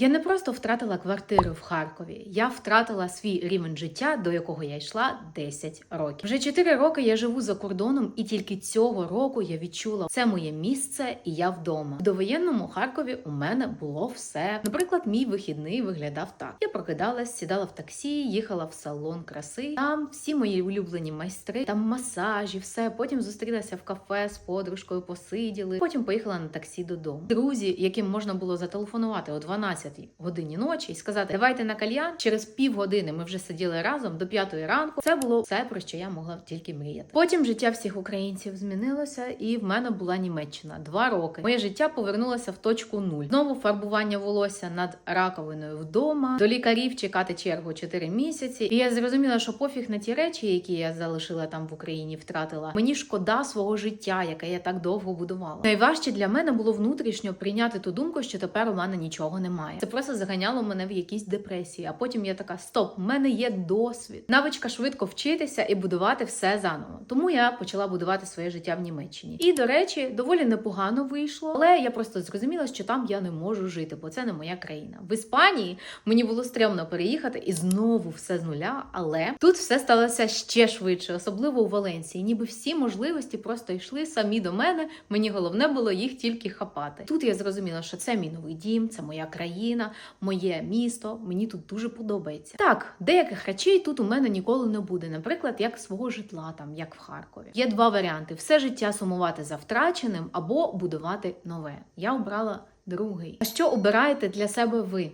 Я не просто втратила квартиру в Харкові, я втратила свій рівень життя, до якого я йшла 10 років. Вже 4 роки я живу за кордоном, і тільки цього року я відчула це моє місце, і я вдома. В довоєнному Харкові у мене було все. Наприклад, мій вихідний виглядав так: я прокидалась, сідала в таксі, їхала в салон краси. Там всі мої улюблені майстри, там масажі, все. Потім зустрілася в кафе з подружкою, посиділи. Потім поїхала на таксі додому. Друзі, яким можна було зателефонувати о 12 годині ночі і сказати, давайте на кальян. Через півгодини ми вже сиділи разом до п'ятої ранку. Це було все, про що я могла тільки мріяти. Потім життя всіх українців змінилося, і в мене була Німеччина. Два роки. Моє життя повернулося в точку нуль. Знову фарбування волосся над раковиною вдома. До лікарів чекати чергу 4 місяці. І я зрозуміла, що пофіг на ті речі, які я залишила там в Україні, втратила. Мені шкода свого життя, яке я так довго будувала. Найважче для мене було внутрішньо прийняти ту думку, що тепер у мене нічого немає. Це просто заганяло мене в якісь депресії. А потім я така: стоп, в мене є досвід. Навичка швидко вчитися і будувати все заново. Тому я почала будувати своє життя в Німеччині. І до речі, доволі непогано вийшло, але я просто зрозуміла, що там я не можу жити, бо це не моя країна. В Іспанії мені було стрьомно переїхати і знову все з нуля. Але тут все сталося ще швидше, особливо у Валенції. Ніби всі можливості просто йшли самі до мене. Мені головне було їх тільки хапати. Тут я зрозуміла, що це мій новий дім, це моя країна, моє місто. Мені тут дуже подобається. Так, деяких речей тут у мене ніколи не буде. Наприклад, як свого житла, там як в Харкові. Є два варіанти: все життя сумувати за втраченим або будувати нове. Я обрала другий. А що обираєте для себе ви?